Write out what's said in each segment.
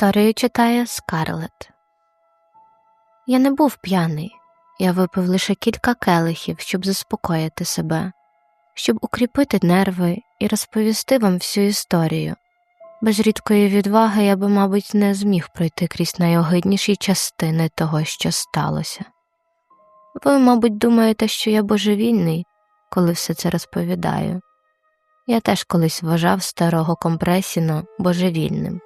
Історію читає Скарлет. Я не був п'яний. Я випив лише кілька келихів, щоб заспокоїти себе, щоб укріпити нерви і розповісти вам всю історію. Без рідкої відваги я би, мабуть, не зміг пройти крізь найогидніші частини того, що сталося. Ви, мабуть, думаєте, що я божевільний, коли все це розповідаю. Я теж колись вважав старого компресіно божевільним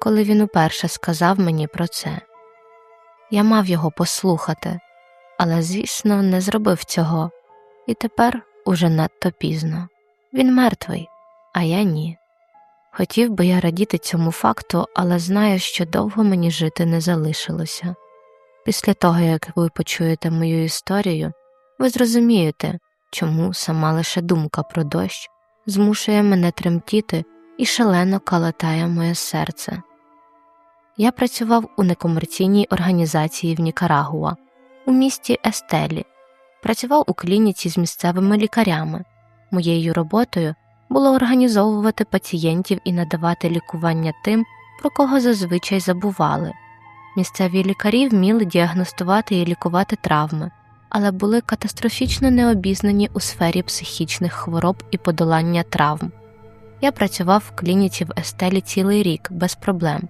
коли він уперше сказав мені про це. Я мав його послухати, але, звісно, не зробив цього, і тепер уже надто пізно. Він мертвий, а я ні. Хотів би я радіти цьому факту, але знаю, що довго мені жити не залишилося. Після того, як ви почуєте мою історію, ви зрозумієте, чому сама лише думка про дощ змушує мене тремтіти і шалено калатає моє серце. Я працював у некомерційній організації в Нікарагуа, у місті Естелі, працював у клініці з місцевими лікарями. Моєю роботою було організовувати пацієнтів і надавати лікування тим, про кого зазвичай забували. Місцеві лікарі вміли діагностувати і лікувати травми, але були катастрофічно необізнані у сфері психічних хвороб і подолання травм. Я працював в клініці в Естелі цілий рік без проблем.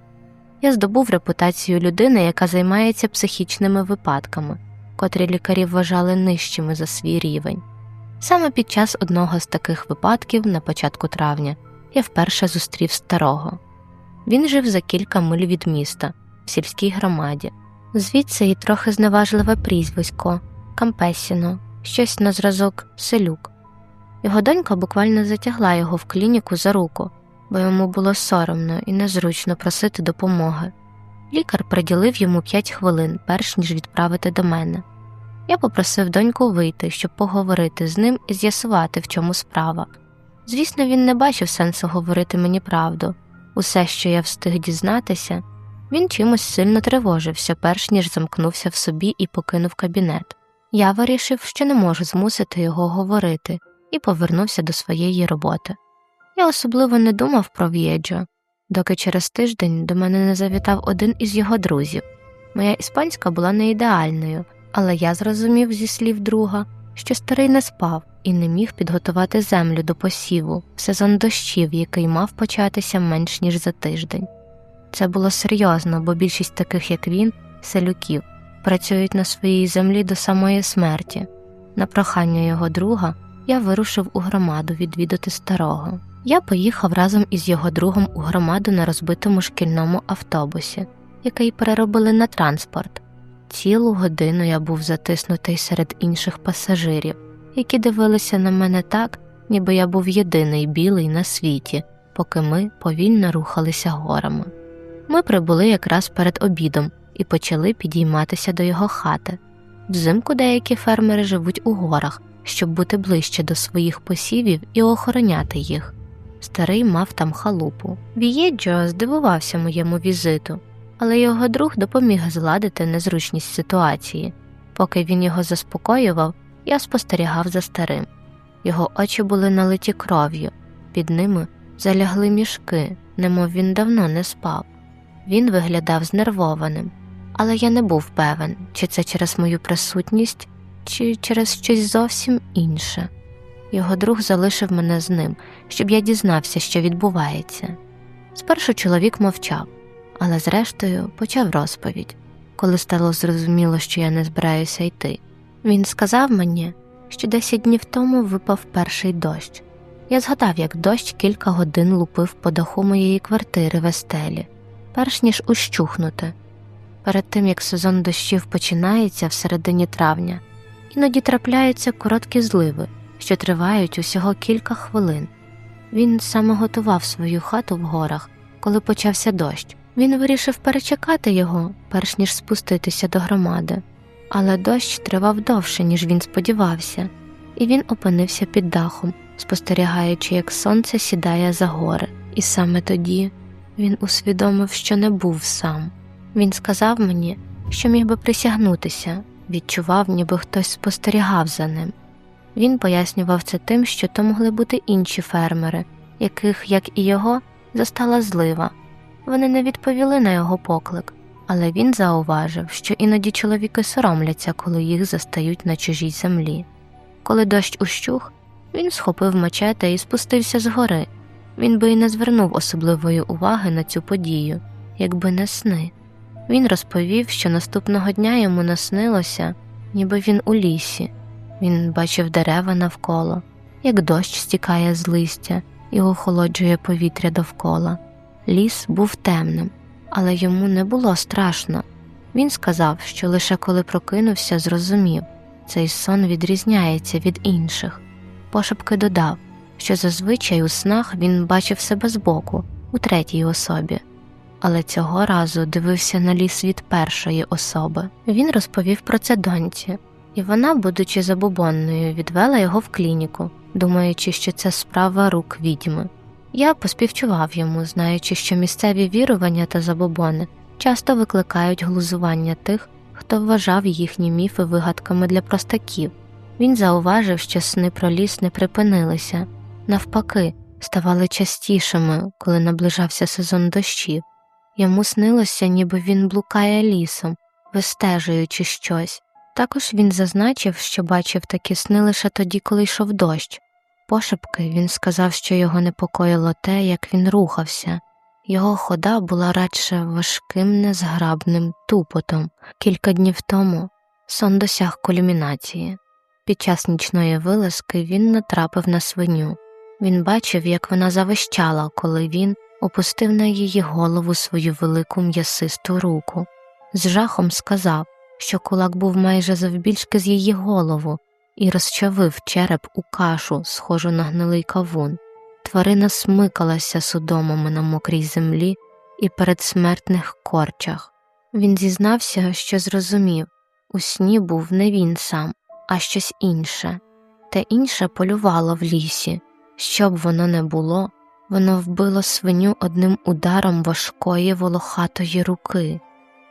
Я здобув репутацію людини, яка займається психічними випадками, котрі лікарі вважали нижчими за свій рівень. Саме під час одного з таких випадків, на початку травня, я вперше зустрів старого. Він жив за кілька миль від міста, в сільській громаді, звідси і трохи зневажливе прізвисько Кампесіно, щось на зразок селюк. Його донька буквально затягла його в клініку за руку бо йому було соромно і незручно просити допомоги. Лікар приділив йому п'ять хвилин, перш ніж відправити до мене. Я попросив доньку вийти, щоб поговорити з ним і з'ясувати, в чому справа. Звісно, він не бачив сенсу говорити мені правду усе, що я встиг дізнатися, він чимось сильно тривожився, перш ніж замкнувся в собі і покинув кабінет. Я вирішив, що не можу змусити його говорити, і повернувся до своєї роботи. Я особливо не думав про В'єджо, доки через тиждень до мене не завітав один із його друзів. Моя іспанська була не ідеальною, але я зрозумів зі слів друга, що старий не спав і не міг підготувати землю до посіву в сезон дощів, який мав початися менш ніж за тиждень. Це було серйозно, бо більшість таких, як він, селюків, працюють на своїй землі до самої смерті. На прохання його друга я вирушив у громаду відвідати старого. Я поїхав разом із його другом у громаду на розбитому шкільному автобусі, який переробили на транспорт. Цілу годину я був затиснутий серед інших пасажирів, які дивилися на мене так, ніби я був єдиний білий на світі, поки ми повільно рухалися горами. Ми прибули якраз перед обідом і почали підійматися до його хати. Взимку деякі фермери живуть у горах, щоб бути ближче до своїх посівів і охороняти їх. Старий мав там халупу. Вієджо здивувався моєму візиту, але його друг допоміг зладити незручність ситуації. Поки він його заспокоював, я спостерігав за старим. Його очі були налиті кров'ю, під ними залягли мішки, немов він давно не спав. Він виглядав знервованим, але я не був певен, чи це через мою присутність, чи через щось зовсім інше. Його друг залишив мене з ним, щоб я дізнався, що відбувається. Спершу чоловік мовчав, але зрештою почав розповідь, коли стало зрозуміло, що я не збираюся йти. Він сказав мені, що десять днів тому випав перший дощ. Я згадав, як дощ кілька годин лупив по даху моєї квартири в Естелі, перш ніж ущухнути. Перед тим як сезон дощів починається в середині травня, іноді трапляються короткі зливи що тривають усього кілька хвилин. Він саме готував свою хату в горах, коли почався дощ. Він вирішив перечекати його, перш ніж спуститися до громади, але дощ тривав довше, ніж він сподівався, і він опинився під дахом, спостерігаючи, як сонце сідає за гори. І саме тоді він усвідомив, що не був сам. Він сказав мені, що міг би присягнутися, відчував, ніби хтось спостерігав за ним. Він пояснював це тим, що то могли бути інші фермери, яких, як і його, застала злива. Вони не відповіли на його поклик, але він зауважив, що іноді чоловіки соромляться, коли їх застають на чужій землі. Коли дощ ущух, він схопив мачете і спустився з гори. Він би і не звернув особливої уваги на цю подію, якби не сни. Він розповів, що наступного дня йому наснилося, ніби він у лісі. Він бачив дерева навколо, як дощ стікає з листя і охолоджує повітря довкола. Ліс був темним, але йому не було страшно. Він сказав, що лише коли прокинувся, зрозумів цей сон відрізняється від інших. Пошепки додав, що зазвичай у снах він бачив себе збоку, у третій особі, але цього разу дивився на ліс від першої особи. Він розповів про це доньці, і вона, будучи забобонною, відвела його в клініку, думаючи, що це справа рук відьми. Я поспівчував йому, знаючи, що місцеві вірування та забобони часто викликають глузування тих, хто вважав їхні міфи вигадками для простаків. Він зауважив, що сни про ліс не припинилися, навпаки, ставали частішими, коли наближався сезон дощів. Йому снилося, ніби він блукає лісом, вистежуючи щось. Також він зазначив, що бачив такі сни лише тоді, коли йшов дощ. Пошепки він сказав, що його непокоїло те, як він рухався. Його хода була радше важким незграбним тупотом. Кілька днів тому сон досяг кульмінації. Під час нічної вилазки він натрапив на свиню. Він бачив, як вона завищала, коли він опустив на її голову свою велику м'ясисту руку. З жахом сказав, що кулак був майже завбільшки з її голову і розчавив череп у кашу, схожу на гнилий кавун. Тварина смикалася судомами на мокрій землі і передсмертних корчах. Він зізнався, що зрозумів у сні був не він сам, а щось інше, те інше полювало в лісі. Що б воно не було, воно вбило свиню одним ударом важкої волохатої руки.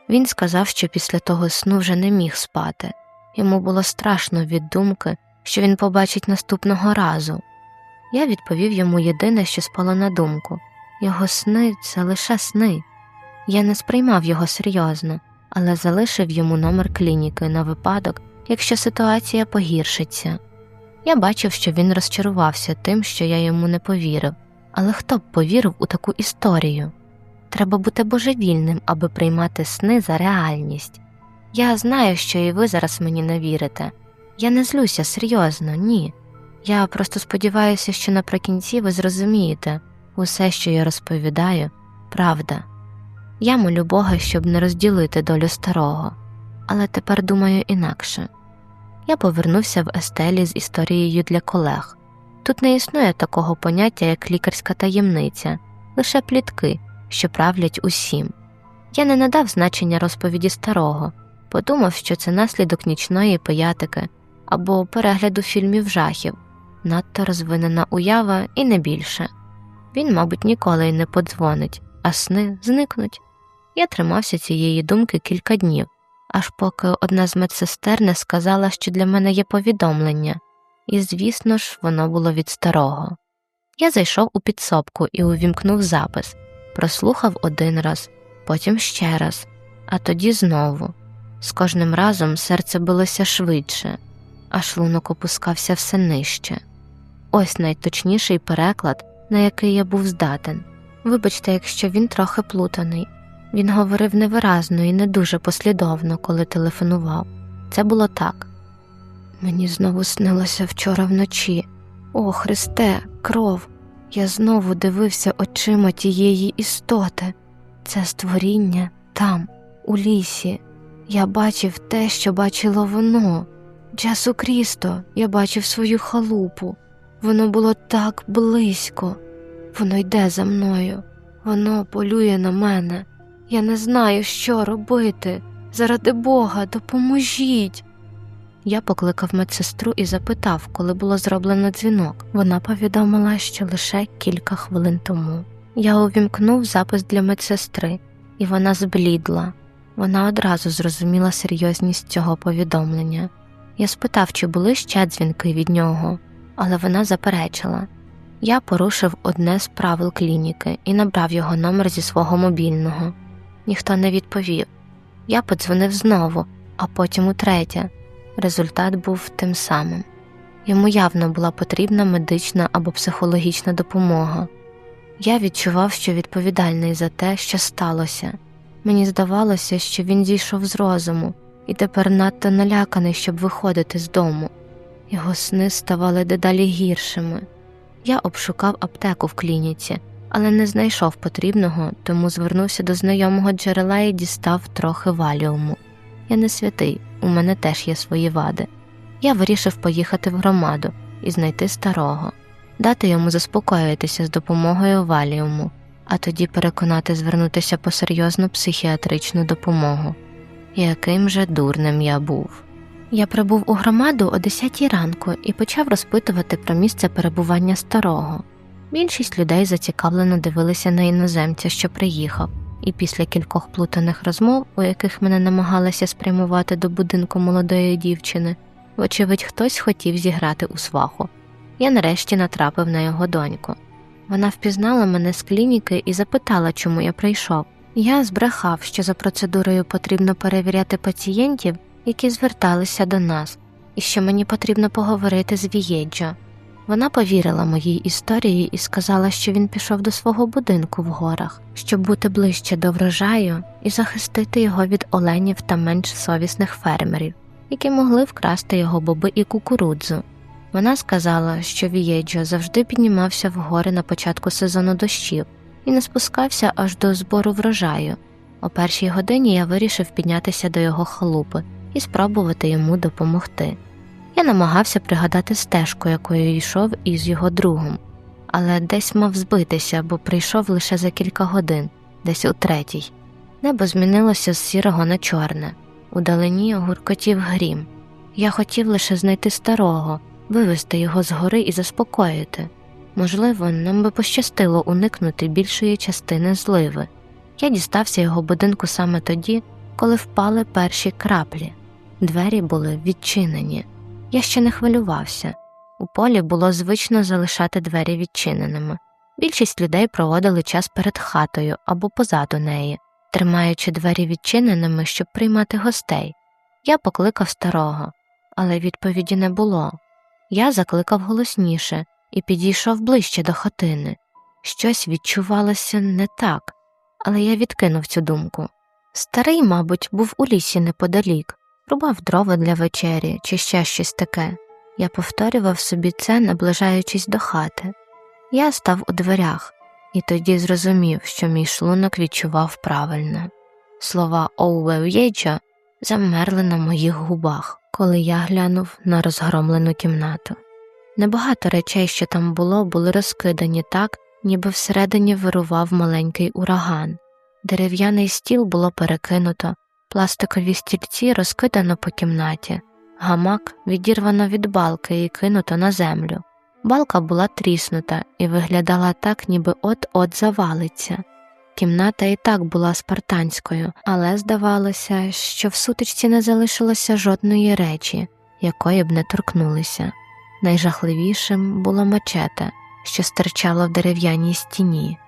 Він сказав, що після того сну вже не міг спати, йому було страшно від думки, що він побачить наступного разу. Я відповів йому єдине, що спало на думку його сни це лише сни. Я не сприймав його серйозно, але залишив йому номер клініки на випадок, якщо ситуація погіршиться. Я бачив, що він розчарувався тим, що я йому не повірив, але хто б повірив у таку історію? Треба бути божевільним, аби приймати сни за реальність. Я знаю, що і ви зараз мені не вірите. Я не злюся серйозно, ні. Я просто сподіваюся, що наприкінці ви зрозумієте усе, що я розповідаю, правда. Я молю Бога, щоб не розділити долю старого, але тепер думаю інакше. Я повернувся в Естелі з історією для колег. Тут не існує такого поняття, як лікарська таємниця, лише плітки, що правлять усім. Я не надав значення розповіді старого, подумав, що це наслідок нічної пиятики або перегляду фільмів жахів, надто розвинена уява і не більше. Він, мабуть, ніколи й не подзвонить, а сни зникнуть. Я тримався цієї думки кілька днів, аж поки одна з медсестер не сказала, що для мене є повідомлення, і, звісно ж, воно було від старого. Я зайшов у підсобку і увімкнув запис, прослухав один раз, потім ще раз, а тоді знову. З кожним разом серце билося швидше, а шлунок опускався все нижче. Ось найточніший переклад, на який я був здатен. Вибачте, якщо він трохи плутаний. Він говорив невиразно і не дуже послідовно, коли телефонував. Це було так. Мені знову снилося вчора вночі. О, Христе, кров! Я знову дивився очима тієї істоти. Це створіння там, у лісі. Я бачив те, що бачило воно. Джесу Крісто, я бачив свою халупу. Воно було так близько. Воно йде за мною, воно полює на мене. Я не знаю, що робити. Заради Бога, допоможіть. Я покликав медсестру і запитав, коли було зроблено дзвінок. Вона повідомила, що лише кілька хвилин тому. Я увімкнув запис для медсестри, і вона зблідла. Вона одразу зрозуміла серйозність цього повідомлення. Я спитав, чи були ще дзвінки від нього, але вона заперечила. Я порушив одне з правил клініки і набрав його номер зі свого мобільного. Ніхто не відповів. Я подзвонив знову, а потім утретє. Результат був тим самим. Йому явно була потрібна медична або психологічна допомога. Я відчував, що відповідальний за те, що сталося. Мені здавалося, що він зійшов з розуму і тепер надто наляканий, щоб виходити з дому. Його сни ставали дедалі гіршими. Я обшукав аптеку в клініці, але не знайшов потрібного, тому звернувся до знайомого джерела і дістав трохи валіуму. Я не святий, у мене теж є свої вади. Я вирішив поїхати в громаду і знайти старого, дати йому заспокоїтися з допомогою валіуму, а тоді переконати звернутися по серйозну психіатричну допомогу. Яким же дурним я був. Я прибув у громаду о 10 ранку і почав розпитувати про місце перебування старого. Більшість людей зацікавлено дивилися на іноземця, що приїхав, і після кількох плутаних розмов, у яких мене намагалися спрямувати до будинку молодої дівчини, вочевидь, хтось хотів зіграти у сваху. Я нарешті натрапив на його доньку. Вона впізнала мене з клініки і запитала, чому я прийшов. Я збрехав, що за процедурою потрібно перевіряти пацієнтів, які зверталися до нас, і що мені потрібно поговорити з Вієджо. Вона повірила моїй історії і сказала, що він пішов до свого будинку в горах, щоб бути ближче до врожаю і захистити його від оленів та менш совісних фермерів, які могли вкрасти його боби і кукурудзу. Вона сказала, що Вієджо завжди піднімався в гори на початку сезону дощів і не спускався аж до збору врожаю. О першій годині я вирішив піднятися до його халупи і спробувати йому допомогти. Я намагався пригадати стежку, якою йшов із його другом, але десь мав збитися, бо прийшов лише за кілька годин, десь у третій. Небо змінилося з сірого на чорне, удалині гуркотів грім. Я хотів лише знайти старого, вивести його з гори і заспокоїти. Можливо, нам би пощастило уникнути більшої частини зливи. Я дістався його будинку саме тоді, коли впали перші краплі. Двері були відчинені. Я ще не хвилювався. У полі було звично залишати двері відчиненими. Більшість людей проводили час перед хатою або позаду неї, тримаючи двері відчиненими, щоб приймати гостей. Я покликав старого, але відповіді не було. Я закликав голосніше і підійшов ближче до хатини. Щось відчувалося не так, але я відкинув цю думку. Старий, мабуть, був у лісі неподалік, рубав дрова для вечері чи ще щось таке. Я повторював собі це, наближаючись до хати. Я став у дверях і тоді зрозумів, що мій шлунок відчував правильно. Слова Оуев'єджа замерли на моїх губах, коли я глянув на розгромлену кімнату. Небагато речей, що там було, були розкидані так, ніби всередині вирував маленький ураган. Дерев'яний стіл було перекинуто, пластикові стільці розкидано по кімнаті, гамак відірвано від балки і кинуто на землю. Балка була тріснута і виглядала так, ніби от-от завалиться. Кімната і так була спартанською, але здавалося, що в сутичці не залишилося жодної речі, якої б не торкнулися. Найжахливішим було мачете, що стирчало в дерев'яній стіні.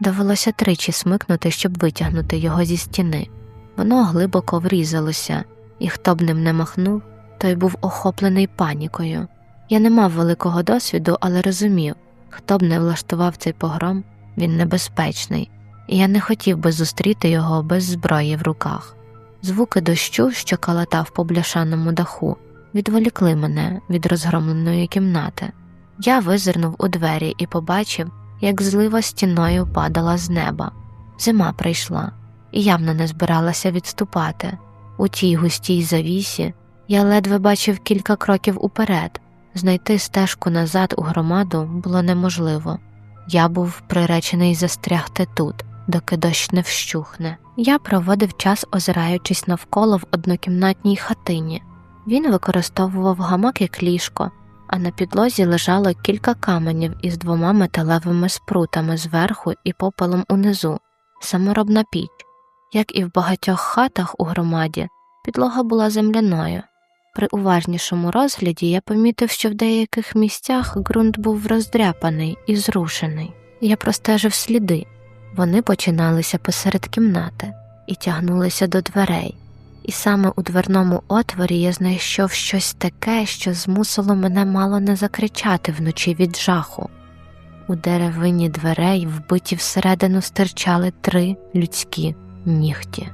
Довелося тричі смикнути, щоб витягнути його зі стіни. Воно глибоко врізалося, і хто б ним не махнув, той був охоплений панікою. Я не мав великого досвіду, але розумів, хто б не влаштував цей погром, він небезпечний, і я не хотів би зустріти його без зброї в руках. Звуки дощу, що калатав по бляшаному даху, відволікли мене від розгромленої кімнати. Я визирнув у двері і побачив, як злива стіною падала з неба. Зима прийшла і явно не збиралася відступати. У тій густій завісі я ледве бачив кілька кроків уперед. Знайти стежку назад у громаду було неможливо. Я був приречений застрягти тут, доки дощ не вщухне. Я проводив час, озираючись навколо в однокімнатній хатині. Він використовував гамак як ліжко, а на підлозі лежало кілька каменів із двома металевими спрутами зверху і попелом унизу, саморобна піч. Як і в багатьох хатах у громаді, підлога була земляною. при уважнішому розгляді я помітив, що в деяких місцях ґрунт був роздряпаний і зрушений. Я простежив сліди. Вони починалися посеред кімнати і тягнулися до дверей, і саме у дверному отворі я знайшов щось таке, що змусило мене мало не закричати вночі від жаху. У деревині дверей, вбиті всередину, стирчали три людські нігті.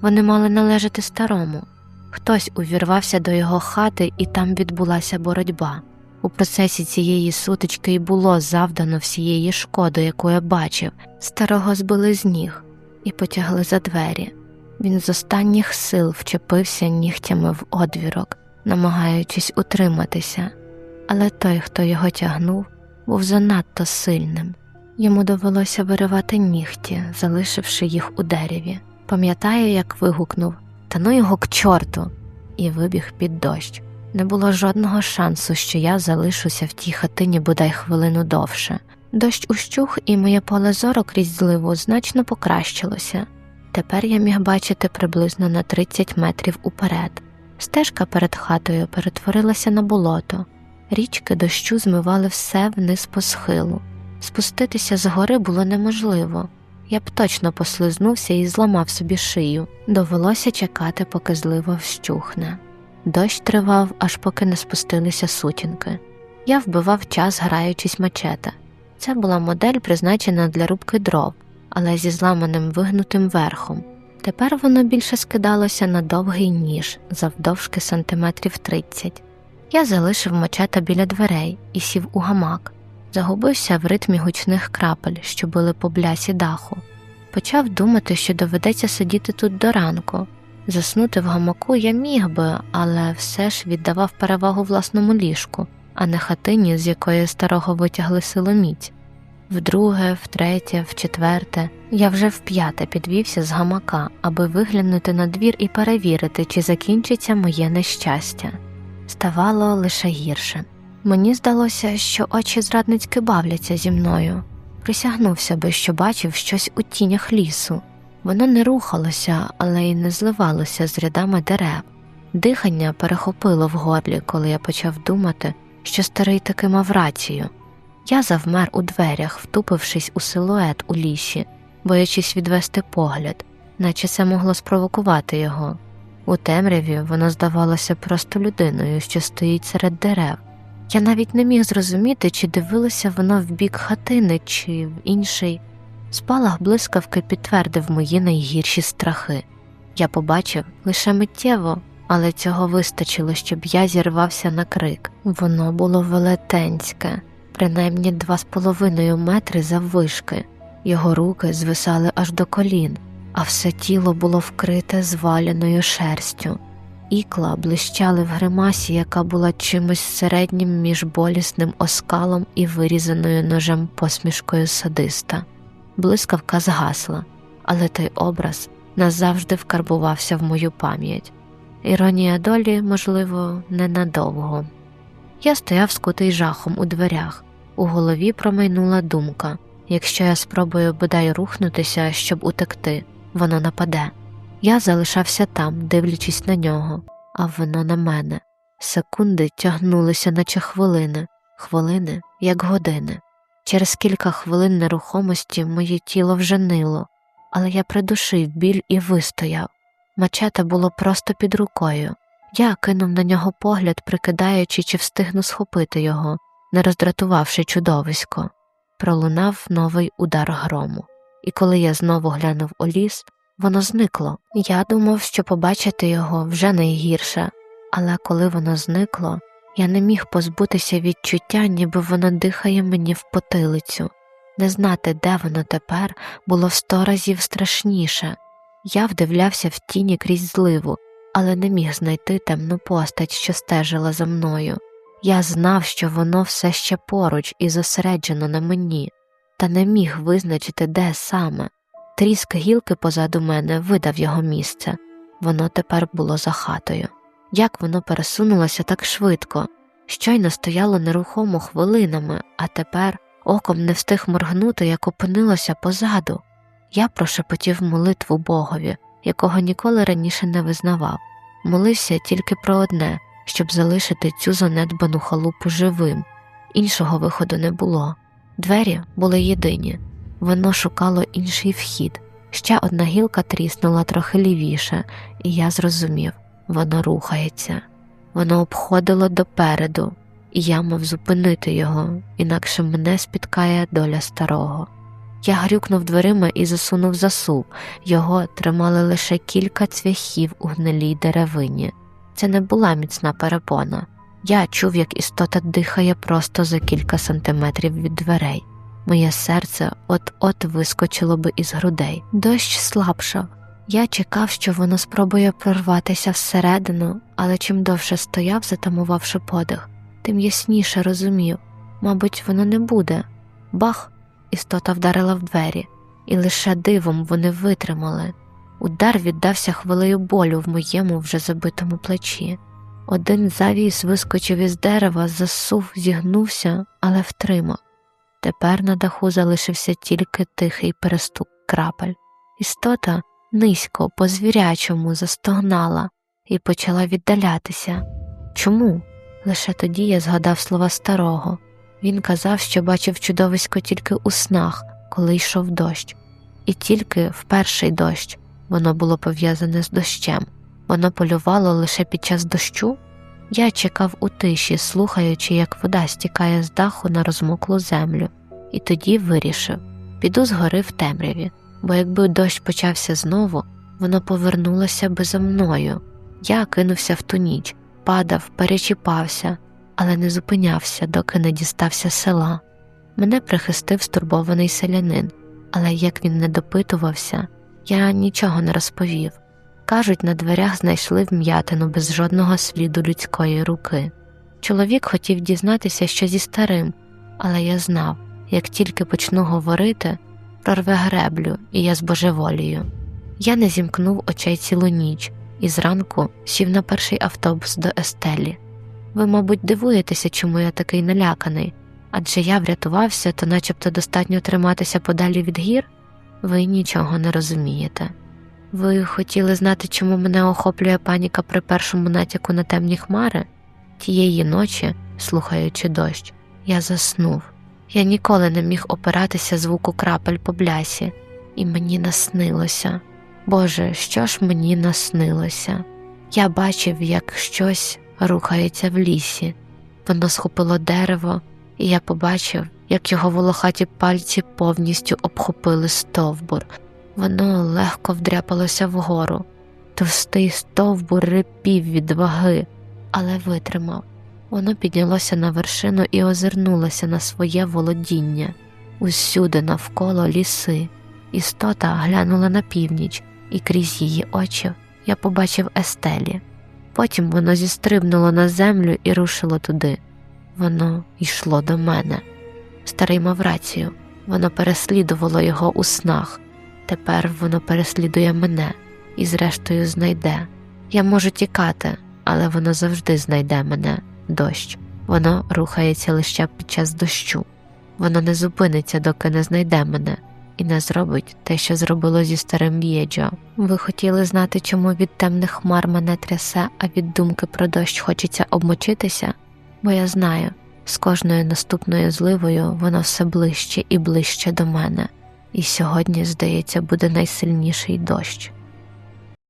Вони мали належати старому. Хтось увірвався до його хати, і там відбулася боротьба. У процесі цієї сутички й було завдано всієї шкоди, яку я бачив. Старого збили з ніг і потягли за двері. Він з останніх сил вчепився нігтями в одвірок, намагаючись утриматися, але той, хто його тягнув, був занадто сильним. Йому довелося виривати нігті, залишивши їх у дереві. Пам'ятаю, як вигукнув Та ну його к чорту, і вибіг під дощ. Не було жодного шансу, що я залишуся в тій хатині бодай хвилину довше. Дощ ущух, і моє поле зору крізь зливу значно покращилося. Тепер я міг бачити приблизно на 30 метрів уперед. Стежка перед хатою перетворилася на болото, річки дощу змивали все вниз по схилу. Спуститися з гори було неможливо. Я б точно послизнувся і зламав собі шию. Довелося чекати, поки злива вщухне. Дощ тривав, аж поки не спустилися сутінки. Я вбивав час, граючись мачете. Це була модель, призначена для рубки дров, але зі зламаним вигнутим верхом. Тепер воно більше скидалося на довгий ніж завдовжки сантиметрів 30. Я залишив мачета біля дверей і сів у гамак, загубився в ритмі гучних крапель, що били по блясі даху. Почав думати, що доведеться сидіти тут до ранку. Заснути в гамаку я міг би, але все ж віддавав перевагу власному ліжку, а не хатині, з якої старого витягли силоміць. Вдруге, втретє, вчетверте, я вже вп'яте підвівся з гамака, аби виглянути на двір і перевірити, чи закінчиться моє нещастя. Ставало лише гірше. Мені здалося, що очі зрадницьки бавляться зі мною. Присягнувся би, що бачив щось у тінях лісу. Воно не рухалося, але й не зливалося з рядами дерев. Дихання перехопило в горлі, коли я почав думати, що старий таки мав рацію. Я завмер у дверях, втупившись у силует у лісі, боячись відвести погляд, наче це могло спровокувати його. У темряві воно здавалося просто людиною, що стоїть серед дерев. Я навіть не міг зрозуміти, чи дивилося воно в бік хатини, чи в інший. Спалах блискавки підтвердив мої найгірші страхи. Я побачив лише миттєво, але цього вистачило, щоб я зірвався на крик. Воно було велетенське, принаймні два з половиною метри заввишки. Його руки звисали аж до колін, а все тіло було вкрите зваляною шерстю. Ікла блищали в гримасі, яка була чимось середнім між болісним оскалом і вирізаною ножем посмішкою садиста. Блискавка згасла, але той образ назавжди вкарбувався в мою пам'ять. Іронія долі, можливо, ненадовго. Я стояв скутий жахом у дверях, у голові промайнула думка якщо я спробую бодай рухнутися, щоб утекти, воно нападе. Я залишався там, дивлячись на нього, а воно на мене. Секунди тягнулися, наче хвилини, хвилини, як години. Через кілька хвилин нерухомості моє тіло вже нило, але я придушив біль і вистояв. Мачете було просто під рукою. Я кинув на нього погляд, прикидаючи, чи встигну схопити його, не роздратувавши чудовисько. Пролунав новий удар грому, і коли я знову глянув у ліс, воно зникло. Я думав, що побачити його вже найгірше, але коли воно зникло, я не міг позбутися відчуття, ніби воно дихає мені в потилицю. Не знати, де воно тепер, було в сто разів страшніше. Я вдивлявся в тіні крізь зливу, але не міг знайти темну постать, що стежила за мною. Я знав, що воно все ще поруч і зосереджено на мені, та не міг визначити, де саме. Тріск гілки позаду мене видав його місце, воно тепер було за хатою. Як воно пересунулося так швидко, щойно стояло нерухомо хвилинами, а тепер оком не встиг моргнути, як опинилося позаду. Я прошепотів молитву Богові, якого ніколи раніше не визнавав. молився тільки про одне, щоб залишити цю занедбану халупу живим. Іншого виходу не було. Двері були єдині, воно шукало інший вхід. Ще одна гілка тріснула трохи лівіше, і я зрозумів воно рухається, воно обходило допереду, і я мав зупинити його, інакше мене спіткає доля старого. Я грюкнув дверима і засунув засув, його тримали лише кілька цвяхів у гнилій деревині. Це не була міцна перепона. Я чув, як істота дихає просто за кілька сантиметрів від дверей. Моє серце от-от вискочило би із грудей. Дощ слабшав. Я чекав, що воно спробує прорватися всередину, але чим довше стояв, затамувавши подих, тим ясніше розумів мабуть, воно не буде. Бах! Істота вдарила в двері, і лише дивом вони витримали. Удар віддався хвилею болю в моєму вже забитому плечі. Один завіс вискочив із дерева, засув, зігнувся, але втримав. Тепер на даху залишився тільки тихий перестук крапель. Істота низько, по звірячому застогнала і почала віддалятися. Чому? Лише тоді я згадав слова старого. Він казав, що бачив чудовисько тільки у снах, коли йшов дощ, і тільки в перший дощ воно було пов'язане з дощем, воно полювало лише під час дощу. Я чекав у тиші, слухаючи, як вода стікає з даху на розмоклу землю, і тоді вирішив піду згори в темряві, бо якби дощ почався знову, воно повернулося би за мною. Я кинувся в ту ніч, падав, перечіпався, але не зупинявся, доки не дістався села. Мене прихистив стурбований селянин, але як він не допитувався, я нічого не розповів. Кажуть, на дверях знайшли вм'ятину без жодного сліду людської руки. Чоловік хотів дізнатися, що зі старим, але я знав, як тільки почну говорити, прорве греблю, і я збожеволію. Я не зімкнув очей цілу ніч і зранку сів на перший автобус до Естелі. Ви, мабуть, дивуєтеся, чому я такий наляканий, адже я врятувався, то начебто достатньо триматися подалі від гір, ви нічого не розумієте. Ви хотіли знати, чому мене охоплює паніка при першому натяку на темні хмари? Тієї ночі, слухаючи дощ, я заснув. Я ніколи не міг опиратися звуку крапель по блясі, і мені наснилося. Боже, що ж мені наснилося? Я бачив, як щось рухається в лісі. Воно схопило дерево, і я побачив, як його волохаті пальці повністю обхопили стовбур. Воно легко вдряпалося вгору. Товстий стовбур рипів від ваги, але витримав. Воно піднялося на вершину і озирнулося на своє володіння. Усюди навколо ліси. Істота глянула на північ, і крізь її очі я побачив естелі. Потім воно зістрибнуло на землю і рушило туди. Воно йшло до мене. Старий мав рацію, воно переслідувало його у снах. Тепер воно переслідує мене і, зрештою, знайде. Я можу тікати, але воно завжди знайде мене дощ. Воно рухається лише під час дощу. Воно не зупиниться, доки не знайде мене, і не зробить те, що зробило зі старим В'єджо. Ви хотіли знати, чому від темних хмар мене трясе, а від думки про дощ хочеться обмочитися? Бо я знаю, з кожною наступною зливою воно все ближче і ближче до мене, і сьогодні, здається, буде найсильніший дощ.